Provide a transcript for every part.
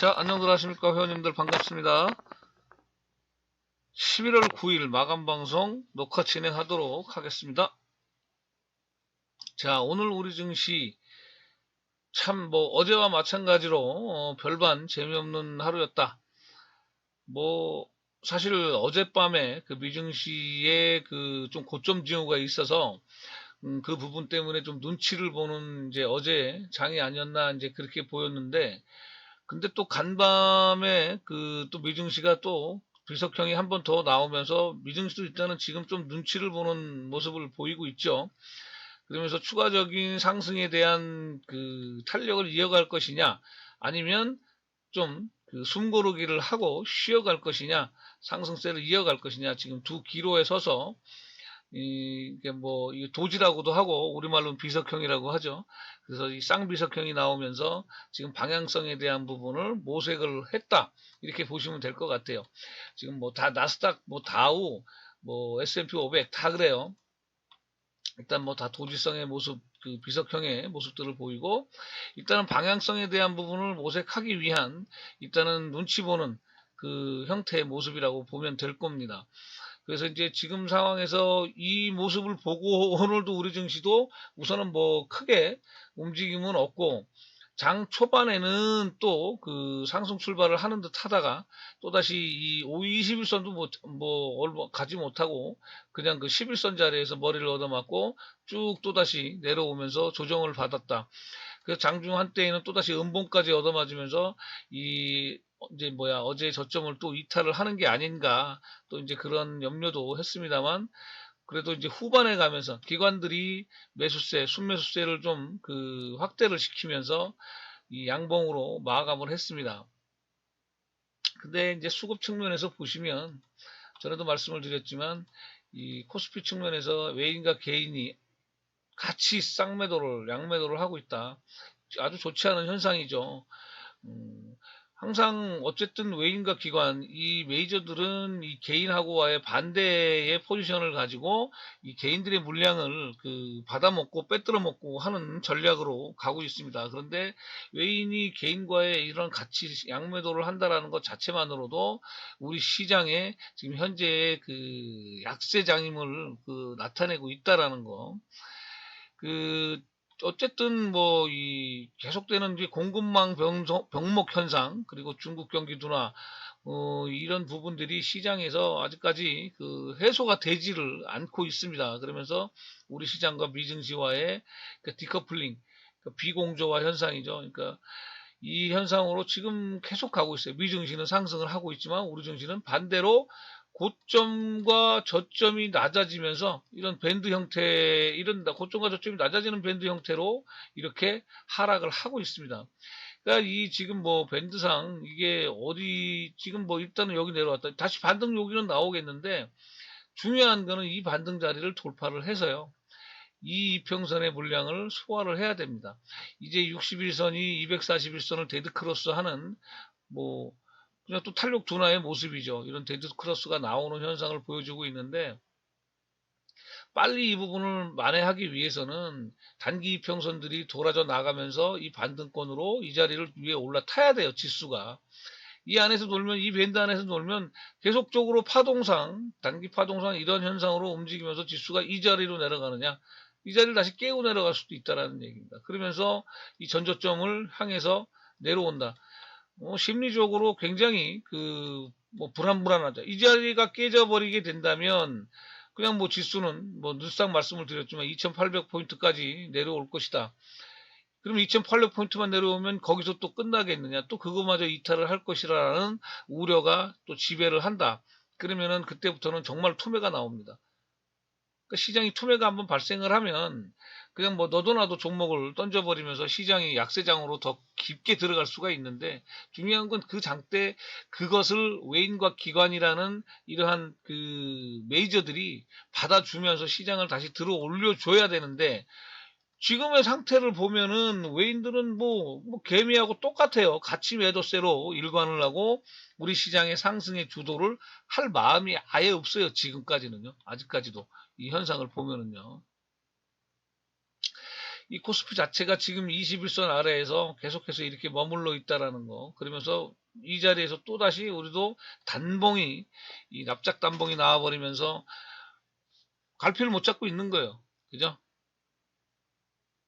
자, 안녕들 하십니까? 회원님들 반갑습니다. 11월 9일 마감방송 녹화 진행하도록 하겠습니다. 자, 오늘 우리 증시 참 뭐 어제와 마찬가지로 어, 별반 재미없는 하루였다. 뭐 사실 어젯밤에 그 미증시에 그 좀 고점 징후가 있어서 음, 그 부분 때문에 좀 눈치를 보는 이제 어제 장이 아니었나 이제 그렇게 보였는데 근데 또 간밤에 그 또 미증시가 또 비석형이 한 번 더 나오면서 미증시도 일단은 지금 좀 눈치를 보는 모습을 보이고 있죠. 그러면서 추가적인 상승에 대한 그 탄력을 이어갈 것이냐 아니면 좀 그 숨고르기를 하고 쉬어갈 것이냐 상승세를 이어갈 것이냐 지금 두 기로에 서서 이게 뭐 도지라고도 하고 우리말로는 비석형이라고 하죠. 그래서 이 쌍비석형이 나오면서 지금 방향성에 대한 부분을 모색을 했다 이렇게 보시면 될 것 같아요. 지금 뭐 다 나스닥, 뭐 다우, 뭐 S&P 500 다 그래요. 일단 뭐 다 도지성의 모습, 그 비석형의 모습들을 보이고 일단은 방향성에 대한 부분을 모색하기 위한 일단은 눈치 보는 그 형태의 모습이라고 보면 될 겁니다. 그래서 이제 지금 상황에서 이 모습을 보고 오늘도 우리 증시도 우선은 뭐 크게 움직임은 없고 장 초반에는 또 그 상승 출발을 하는 듯 하다가 또다시 이 5, 21선도 뭐, 뭐, 가지 못하고 그냥 그 11선 자리에서 머리를 얻어맞고 쭉 또다시 내려오면서 조정을 받았다. 그래서 장중 한때에는 또다시 음봉까지 얻어맞으면서 이 이제 뭐야 어제 저점을 또 이탈을 하는 게 아닌가 또 이제 그런 염려도 했습니다만 그래도 이제 후반에 가면서 기관들이 매수세, 순매수세를 좀 그 확대를 시키면서 이 양봉으로 마감을 했습니다. 근데 이제 수급 측면에서 보시면 전에도 말씀을 드렸지만 이 코스피 측면에서 외인과 개인이 같이 쌍매도를 양매도를 하고 있다. 아주 좋지 않은 현상이죠. 음, 항상 어쨌든 외인과 기관 이 메이저들은 이 개인하고와의 반대의 포지션을 가지고 이 개인들의 물량을 그 받아먹고 빼들어 먹고 하는 전략으로 가고 있습니다. 그런데 외인이 개인과의 이런 같이 양매도를 한다라는 것 자체만으로도 우리 시장에 지금 현재 그 약세장임을 그 나타내고 있다라는 거. 그 어쨌든 뭐 이 계속되는 공급망 병목 현상 그리고 중국 경기 둔화 어, 이런 부분들이 시장에서 아직까지 그 해소가 되지를 않고 있습니다. 그러면서 우리 시장과 미증시와의 그 디커플링, 그 비공조화 현상이죠. 그러니까 이 현상으로 지금 계속 가고 있어요. 미증시는 상승을 하고 있지만 우리 증시는 반대로 고점과 저점이 낮아지면서 이런 밴드 형태, 이런 고점과 저점이 낮아지는 밴드 형태로 이렇게 하락을 하고 있습니다. 그러니까 이 지금 뭐 밴드상 이게 어디 지금 뭐 일단은 여기 내려왔다. 다시 반등 여기는 나오겠는데 중요한 거는 이 반등 자리를 돌파를 해서요. 이 이평선의 물량을 소화를 해야 됩니다. 이제 61선이 241선을 데드크로스 하는 뭐 그냥 또 탄력 둔화의 모습이죠. 이런 데드 크로스가 나오는 현상을 보여주고 있는데 빨리 이 부분을 만회하기 위해서는 단기 이평선들이 돌아져 나가면서 이 반등권으로 이 자리를 위에 올라타야 돼요. 지수가. 이 안에서 놀면 이 밴드 안에서 놀면 계속적으로 파동상 단기 파동상 이런 현상으로 움직이면서 지수가 이 자리로 내려가느냐 이 자리를 다시 깨고 내려갈 수도 있다라는 얘기입니다. 그러면서 이 전저점을 향해서 내려온다. 어, 심리적으로 굉장히 그 뭐 불안불안하죠. 이 자리가 깨져버리게 된다면 그냥 뭐 지수는 뭐 늘상 말씀을 드렸지만 2,800포인트까지 내려올 것이다. 그러면 2,800포인트만 내려오면 거기서 또 끝나겠느냐? 또 그거마저 이탈을 할 것이라는 우려가 또 지배를 한다. 그러면은 그때부터는 정말 투매가 나옵니다. 그러니까 시장이 투매가 한번 발생을 하면 그냥 뭐 너도 나도 종목을 던져버리면서 시장이 약세장으로 더 깊게 들어갈 수가 있는데 중요한 건 그장때 그것을 외인과 기관이라는 이러한 그 메이저들이 받아주면서 시장을 다시 들어 올려줘야 되는데 지금의 상태를 보면은 외인들은 뭐, 뭐 개미하고 똑같아요. 같이 매도세로 일관을 하고 우리 시장의 상승의 주도를 할 마음이 아예 없어요. 지금까지는요. 아직까지도 이 현상을 보면은요. 이 코스피 자체가 지금 21선 아래에서 계속해서 이렇게 머물러 있다라는 거. 그러면서 이 자리에서 또다시 우리도 단봉이, 이 납작 단봉이 나와버리면서 갈피를 못 잡고 있는 거예요. 그죠?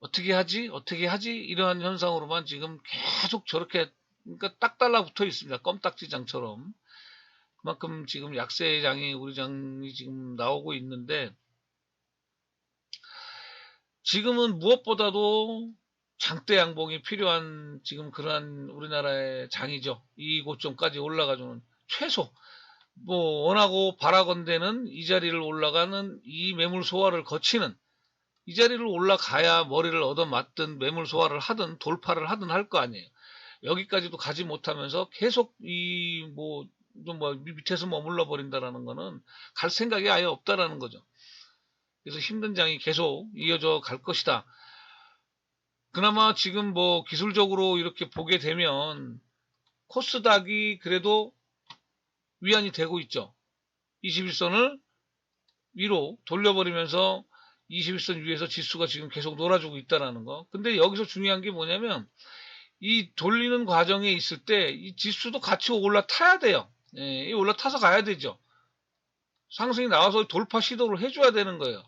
어떻게 하지? 어떻게 하지? 이러한 현상으로만 지금 계속 저렇게, 그러니까 딱 달라붙어 있습니다. 껌딱지장처럼. 그만큼 지금 약세장이 우리 장이 지금 나오고 있는데, 지금은 무엇보다도 장대 양봉이 필요한 지금 그러한 우리나라의 장이죠. 이 고점까지 올라가주는 최소 뭐 원하고 바라건대는 이 자리를 올라가는 이 매물 소화를 거치는 이 자리를 올라가야 머리를 얻어맞든 매물 소화를 하든 돌파를 하든 할 거 아니에요. 여기까지도 가지 못하면서 계속 이 뭐 좀뭐 밑에서 머물러 버린다라는 거는 갈 생각이 아예 없다라는 거죠. 그래서 힘든 장이 계속 이어져 갈 것이다. 그나마 지금 뭐 기술적으로 이렇게 보게 되면 코스닥이 그래도 위안이 되고 있죠. 21선을 위로 돌려버리면서 21선 위에서 지수가 지금 계속 놀아주고 있다라는 거. 근데 여기서 중요한 게 뭐냐면 이 돌리는 과정에 있을 때 이 지수도 같이 올라타야 돼요. 예, 올라타서 가야 되죠. 상승이 나와서 돌파 시도를 해줘야 되는 거예요.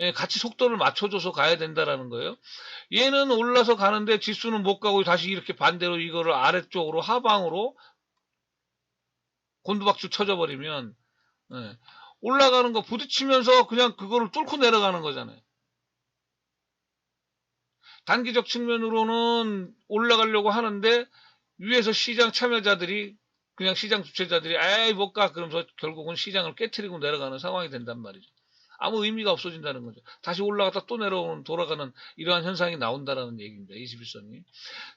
예, 같이 속도를 맞춰줘서 가야 된다라는 거예요. 얘는 올라서 가는데 지수는 못 가고 다시 이렇게 반대로 이거를 아래쪽으로 하방으로 곤두박질 쳐져버리면 예, 올라가는 거 부딪히면서 그냥 그거를 뚫고 내려가는 거잖아요. 단기적 측면으로는 올라가려고 하는데 위에서 시장 참여자들이 그냥 시장 주체자들이 에이 못 가 그러면서 결국은 시장을 깨트리고 내려가는 상황이 된단 말이죠. 아무 의미가 없어진다는 거죠. 다시 올라갔다 또 내려오는 돌아가는 이러한 현상이 나온다라는 얘기입니다. 21선이.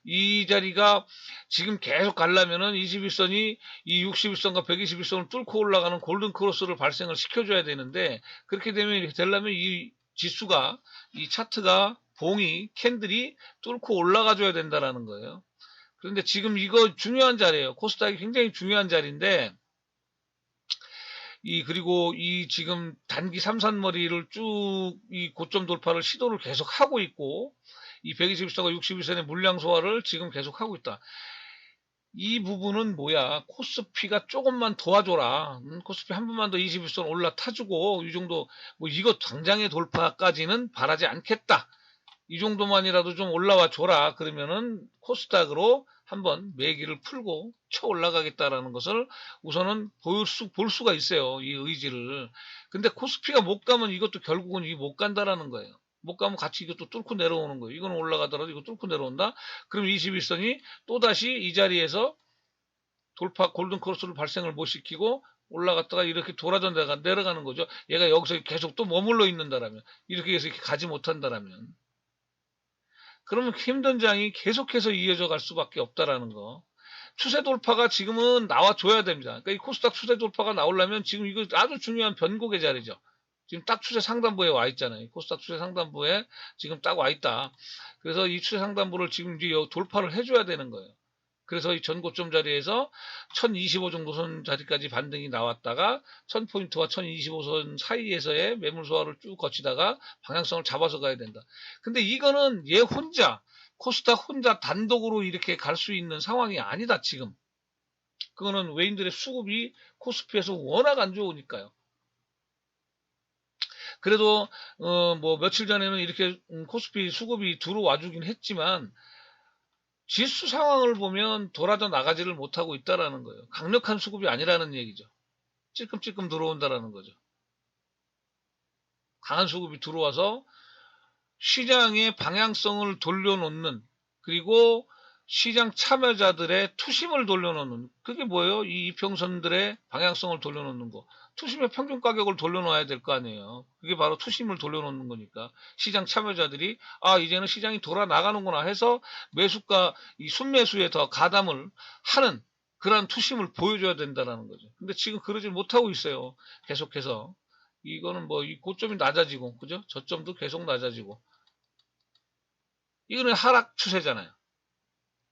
이 자리가 지금 계속 가려면은 21선이 이 61선과 121선을 뚫고 올라가는 골든 크로스를 발생을 시켜줘야 되는데 그렇게 되면 되려면 이 지수가 이 차트가 봉이 캔들이 뚫고 올라가 줘야 된다라는 거예요. 그런데 지금 이거 중요한 자리예요. 코스닥이 굉장히 중요한 자리인데 이 그리고 이 지금 단기 삼산머리를 쭉 이 고점 돌파를 시도를 계속 하고 있고 이 121선과 61선의 물량 소화를 지금 계속 하고 있다. 이 부분은 뭐야? 코스피가 조금만 도와줘라. 음, 코스피 한 번만 더 21선 올라타주고 이 정도 뭐 이거 당장의 돌파까지는 바라지 않겠다. 이 정도만이라도 좀 올라와 줘라. 그러면은 코스닥으로 한번 매기를 풀고 쳐 올라가겠다라는 것을 우선은 볼, 수, 볼 수가 있어요. 이 의지를. 근데 코스피가 못 가면 이것도 결국은 이 못 간다라는 거예요. 못 가면 같이 이것도 뚫고 내려오는 거예요. 이거는 올라가더라도 이거 뚫고 내려온다. 그럼 21선이 또다시 이 자리에서 돌파 골든 크로스를 발생을 못 시키고 올라갔다가 이렇게 돌아져 내가 내려가는 거죠. 얘가 여기서 계속 또 머물러 있는다라면 이렇게 해서 이렇게 가지 못한다라면 그러면 힘든 장이 계속해서 이어져 갈 수밖에 없다라는 거. 추세 돌파가 지금은 나와줘야 됩니다. 그러니까 이 코스닥 추세 돌파가 나오려면 지금 이거 아주 중요한 변곡의 자리죠. 지금 딱 추세 상단부에 와 있잖아요. 코스닥 추세 상단부에 지금 딱 와 있다. 그래서 이 추세 상단부를 지금 이제 돌파를 해줘야 되는 거예요. 그래서 이 전고점 자리에서 1025 정도 선 자리까지 반등이 나왔다가 1000포인트와 1025선 사이에서의 매물 소화를 쭉 거치다가 방향성을 잡아서 가야 된다. 근데 이거는 얘 혼자 코스닥 혼자 단독으로 이렇게 갈 수 있는 상황이 아니다 지금. 그거는 외인들의 수급이 코스피에서 워낙 안 좋으니까요. 그래도 어 뭐 며칠 전에는 이렇게 음, 코스피 수급이 들어와 주긴 했지만 지수 상황을 보면 돌아져 나가지를 못하고 있다라는 거예요. 강력한 수급이 아니라는 얘기죠. 찔끔찔끔 들어온다라는 거죠. 강한 수급이 들어와서 시장의 방향성을 돌려놓는 그리고 시장 참여자들의 투심을 돌려놓는 그게 뭐예요? 이 이평선들의 방향성을 돌려놓는 거. 투심의 평균 가격을 돌려놓아야 될 거 아니에요. 그게 바로 투심을 돌려놓는 거니까 시장 참여자들이 아 이제는 시장이 돌아 나가는구나 해서 매수가 이 순매수에 더 가담을 하는 그러한 투심을 보여줘야 된다라는 거죠. 근데 지금 그러지 못하고 있어요. 계속해서 이거는 뭐 이 고점이 낮아지고 그죠? 저점도 계속 낮아지고 이거는 하락 추세잖아요.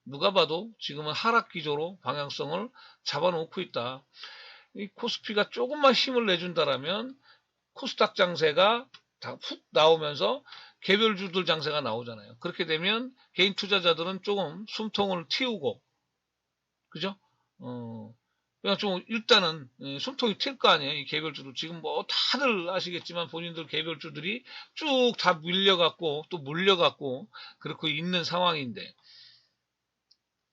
누가 봐도 지금은 하락 기조로 방향성을 잡아놓고 있다. 이 코스피가 조금만 힘을 내준다라면 코스닥 장세가 다푹 나오면서 개별 주들 장세가 나오잖아요. 그렇게 되면 개인 투자자들은 조금 숨통을 틔우고 그죠? 어, 그냥 좀 일단은 예, 숨통이 튈 거 아니에요. 이 개별주들 지금 뭐 다들 아시겠지만 본인들 개별주들이 쭉 다 밀려갖고 또 물려갖고 그렇게 있는 상황인데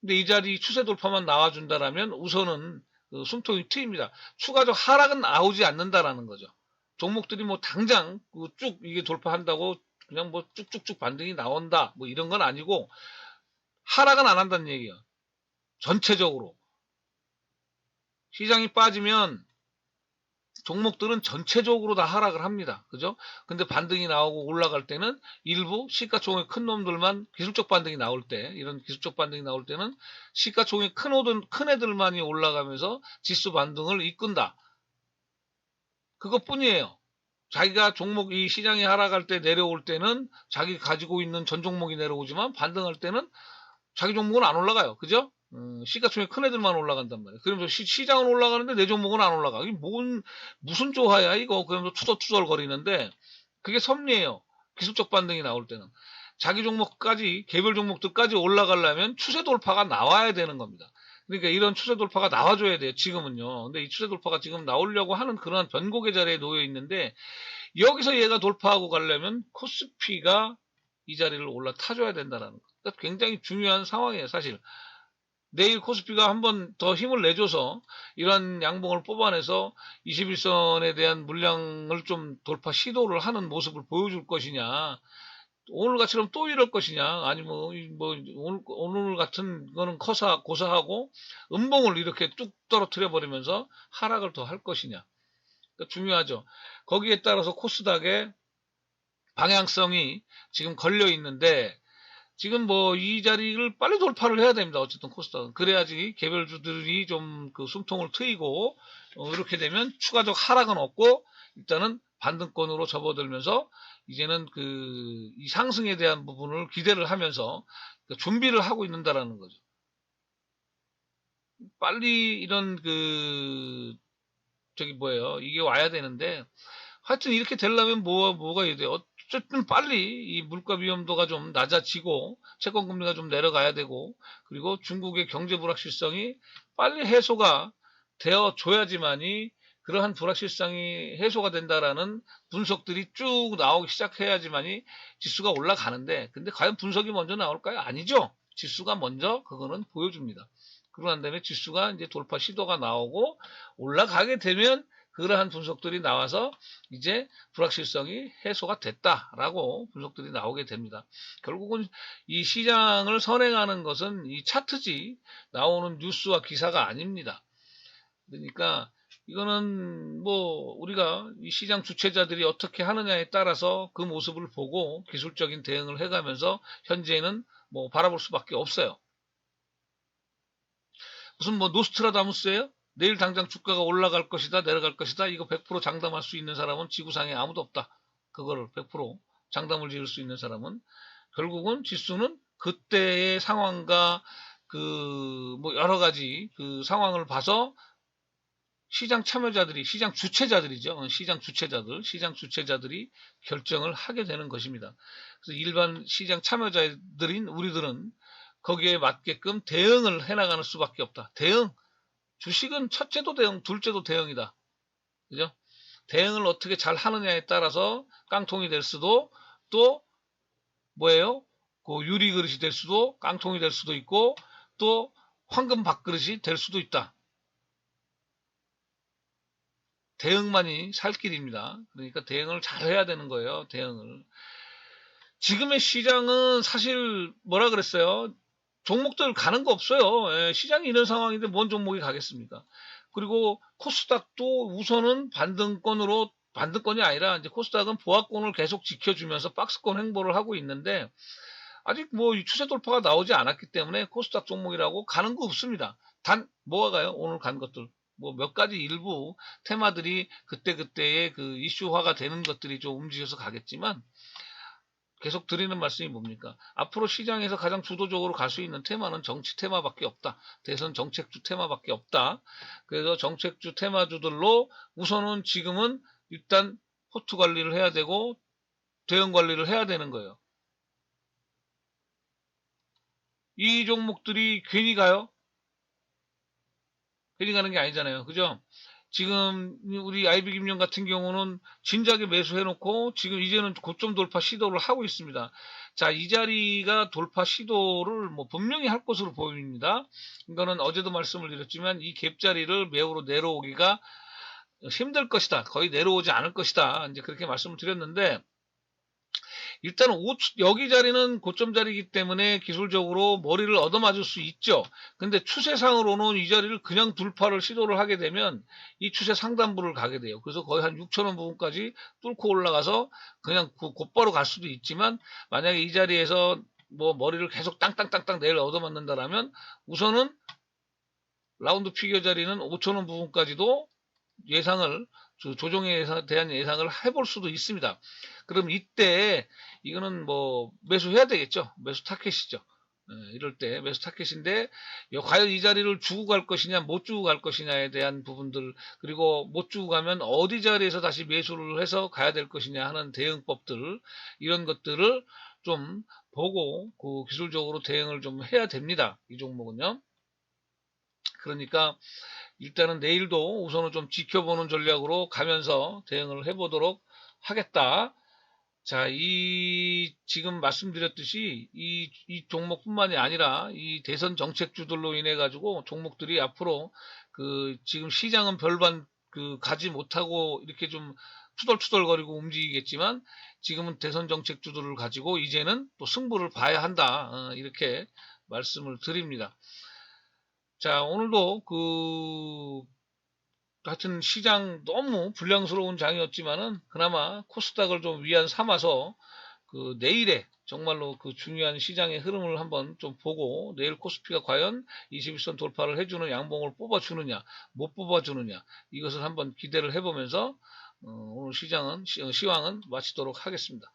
근데 이 자리 추세 돌파만 나와준다라면 우선은 그 숨통이 트입니다. 추가적 하락은 나오지 않는다라는 거죠. 종목들이 뭐 당장 그 쭉 이게 돌파한다고 그냥 뭐 쭉쭉쭉 반등이 나온다 뭐 이런 건 아니고 하락은 안 한다는 얘기예요. 전체적으로 시장이 빠지면 종목들은 전체적으로 다 하락을 합니다. 그죠? 근데 반등이 나오고 올라갈 때는 일부 시가총액 큰 놈들만 기술적 반등이 나올 때, 이런 기술적 반등이 나올 때는 시가총액 큰, 오든, 큰 애들만이 올라가면서 지수 반등을 이끈다. 그것 뿐이에요. 자기가 종목, 이 시장이 하락할 때 내려올 때는 자기 가지고 있는 전 종목이 내려오지만 반등할 때는 자기 종목은 안 올라가요. 그죠? 음, 시가총액 큰 애들만 올라간단 말이에요. 그러면서 시, 장은 올라가는데 내 종목은 안 올라가. 이게 뭔, 무슨 조화야, 이거. 그러면서 투덜투덜 거리는데, 그게 섭리예요. 기술적 반등이 나올 때는. 자기 종목까지, 개별 종목들까지 올라가려면 추세 돌파가 나와야 되는 겁니다. 그러니까 이런 추세 돌파가 나와줘야 돼요, 지금은요. 근데 이 추세 돌파가 지금 나오려고 하는 그런 변곡의 자리에 놓여 있는데, 여기서 얘가 돌파하고 가려면 코스피가 이 자리를 올라타줘야 된다는 거. 그러니까 굉장히 중요한 상황이에요, 사실. 내일 코스피가 한 번 더 힘을 내줘서 이런 양봉을 뽑아내서 21선에 대한 물량을 좀 돌파 시도를 하는 모습을 보여줄 것이냐. 오늘같이럼 또 이럴 것이냐. 아니면 뭐 오늘, 오늘 같은 거는 커사, 고사하고 음봉을 이렇게 뚝 떨어뜨려 버리면서 하락을 더 할 것이냐. 그러니까 중요하죠. 거기에 따라서 코스닥의 방향성이 지금 걸려 있는데 지금 뭐 이 자리를 빨리 돌파를 해야 됩니다. 어쨌든 코스닥은 그래야지 개별주들이 좀 그 숨통을 트이고 어, 이렇게 되면 추가적 하락은 없고 일단은 반등권으로 접어들면서 이제는 그 이 상승에 대한 부분을 기대를 하면서 그 준비를 하고 있는다라는 거죠. 빨리 이런 그 저기 뭐예요 이게 와야 되는데 하여튼 이렇게 되려면 뭐 뭐가 돼요? 어쨌든 빨리 이 물가 위험도가 좀 낮아지고 채권 금리가 좀 내려가야 되고 그리고 중국의 경제 불확실성이 빨리 해소가 되어 줘야지만이 그러한 불확실성이 해소가 된다라는 분석들이 쭉 나오기 시작해야지만이 지수가 올라가는데 근데 과연 분석이 먼저 나올까요? 아니죠. 지수가 먼저 그거는 보여줍니다. 그러고 난 다음에 지수가 이제 돌파 시도가 나오고 올라가게 되면 그러한 분석들이 나와서 이제 불확실성이 해소가 됐다라고 분석들이 나오게 됩니다. 결국은 이 시장을 선행하는 것은 이 차트지 나오는 뉴스와 기사가 아닙니다. 그러니까 이거는 뭐 우리가 이 시장 주체자들이 어떻게 하느냐에 따라서 그 모습을 보고 기술적인 대응을 해가면서 현재는 뭐 바라볼 수밖에 없어요. 무슨 뭐 노스트라다무스예요? 내일 당장 주가가 올라갈 것이다, 내려갈 것이다. 이거 100% 장담할 수 있는 사람은 지구상에 아무도 없다. 그거를 100% 장담을 지을 수 있는 사람은 결국은 지수는 그때의 상황과 그 뭐 여러 가지 그 상황을 봐서 시장 참여자들이 시장 주체자들이죠. 어, 시장 주체자들, 시장 주체자들이 결정을 하게 되는 것입니다. 그래서 일반 시장 참여자들인 우리들은 거기에 맞게끔 대응을 해나가는 수밖에 없다. 대응 주식은 첫째도 대응, 둘째도 대응이다. 그죠? 대응을 어떻게 잘 하느냐에 따라서 깡통이 될 수도 또 뭐예요? 그 유리 그릇이 될 수도 깡통이 될 수도 있고 또 황금 밥그릇이 될 수도 있다. 대응만이 살 길입니다. 그러니까 대응을 잘 해야 되는 거예요. 대응을. 지금의 시장은 사실 뭐라 그랬어요? 종목들 가는 거 없어요. 예, 시장이 이런 상황인데 뭔 종목이 가겠습니까? 그리고 코스닥도 우선은 반등권으로 반등권이 아니라 이제 코스닥은 보합권을 계속 지켜주면서 박스권 행보를 하고 있는데 아직 뭐 추세 돌파가 나오지 않았기 때문에 코스닥 종목이라고 가는 거 없습니다. 단 뭐가 가요? 오늘 간 것들 뭐 몇 가지 일부 테마들이 그때 그때의 그 이슈화가 되는 것들이 좀 움직여서 가겠지만 계속 드리는 말씀이 뭡니까? 앞으로 시장에서 가장 주도적으로 갈 수 있는 테마는 정치 테마밖에 없다. 대선 정책주 테마밖에 없다. 그래서 정책주 테마주들로 우선은 지금은 일단 포트 관리를 해야 되고 대응 관리를 해야 되는 거예요. 이 종목들이 괜히 가요? 괜히 가는 게 아니잖아요. 그죠? 지금 우리 아이비 김용 같은 경우는 진작에 매수해놓고 지금 이제는 고점 돌파 시도를 하고 있습니다. 자, 이 자리가 돌파 시도를 뭐 분명히 할 것으로 보입니다. 이거는 어제도 말씀을 드렸지만 이 갭자리를 매우로 내려오기가 힘들 것이다. 거의 내려오지 않을 것이다. 이제 그렇게 말씀을 드렸는데 일단 여기 자리는 고점 자리이기 때문에 기술적으로 머리를 얻어맞을 수 있죠. 근데 추세상으로는 이 자리를 그냥 돌파를 시도를 하게 되면 이 추세 상단부를 가게 돼요. 그래서 거의 한 6천원 부분까지 뚫고 올라가서 그냥 곧바로 갈 수도 있지만 만약에 이 자리에서 뭐 머리를 계속 땅땅땅땅 내일 얻어맞는다라면 우선은 라운드 피겨 자리는 5천원 부분까지도 예상을 조정에 대한 예상을 해볼 수도 있습니다. 그럼 이때 이거는 뭐 매수해야 되겠죠. 매수 타켓이죠. 예, 이럴 때 매수 타켓인데 과연 이 자리를 주고 갈 것이냐 못 주고 갈 것이냐에 대한 부분들 그리고 못 주고 가면 어디 자리에서 다시 매수를 해서 가야 될 것이냐 하는 대응법들 이런 것들을 좀 보고 그 기술적으로 대응을 좀 해야 됩니다. 이 종목은요. 그러니까 일단은 내일도 우선은 좀 지켜보는 전략으로 가면서 대응을 해보도록 하겠다. 자, 이, 지금 말씀드렸듯이 이, 이 종목뿐만이 아니라 이 대선 정책주들로 인해 가지고 종목들이 앞으로 그 지금 시장은 별반 그 가지 못하고 이렇게 좀 투덜투덜거리고 움직이겠지만 지금은 대선 정책주들을 가지고 이제는 또 승부를 봐야 한다. 어, 이렇게 말씀을 드립니다. 자, 오늘도 그, 하여튼 시장 너무 불량스러운 장이었지만은 그나마 코스닥을 좀 위안 삼아서 그 내일에 정말로 그 중요한 시장의 흐름을 한번 좀 보고 내일 코스피가 과연 21선 돌파를 해주는 양봉을 뽑아주느냐 못 뽑아주느냐 이것을 한번 기대를 해보면서 어, 오늘 시장은 시황은 마치도록 하겠습니다.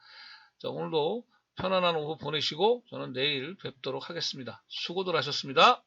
자 오늘도 편안한 오후 보내시고 저는 내일 뵙도록 하겠습니다. 수고들 하셨습니다.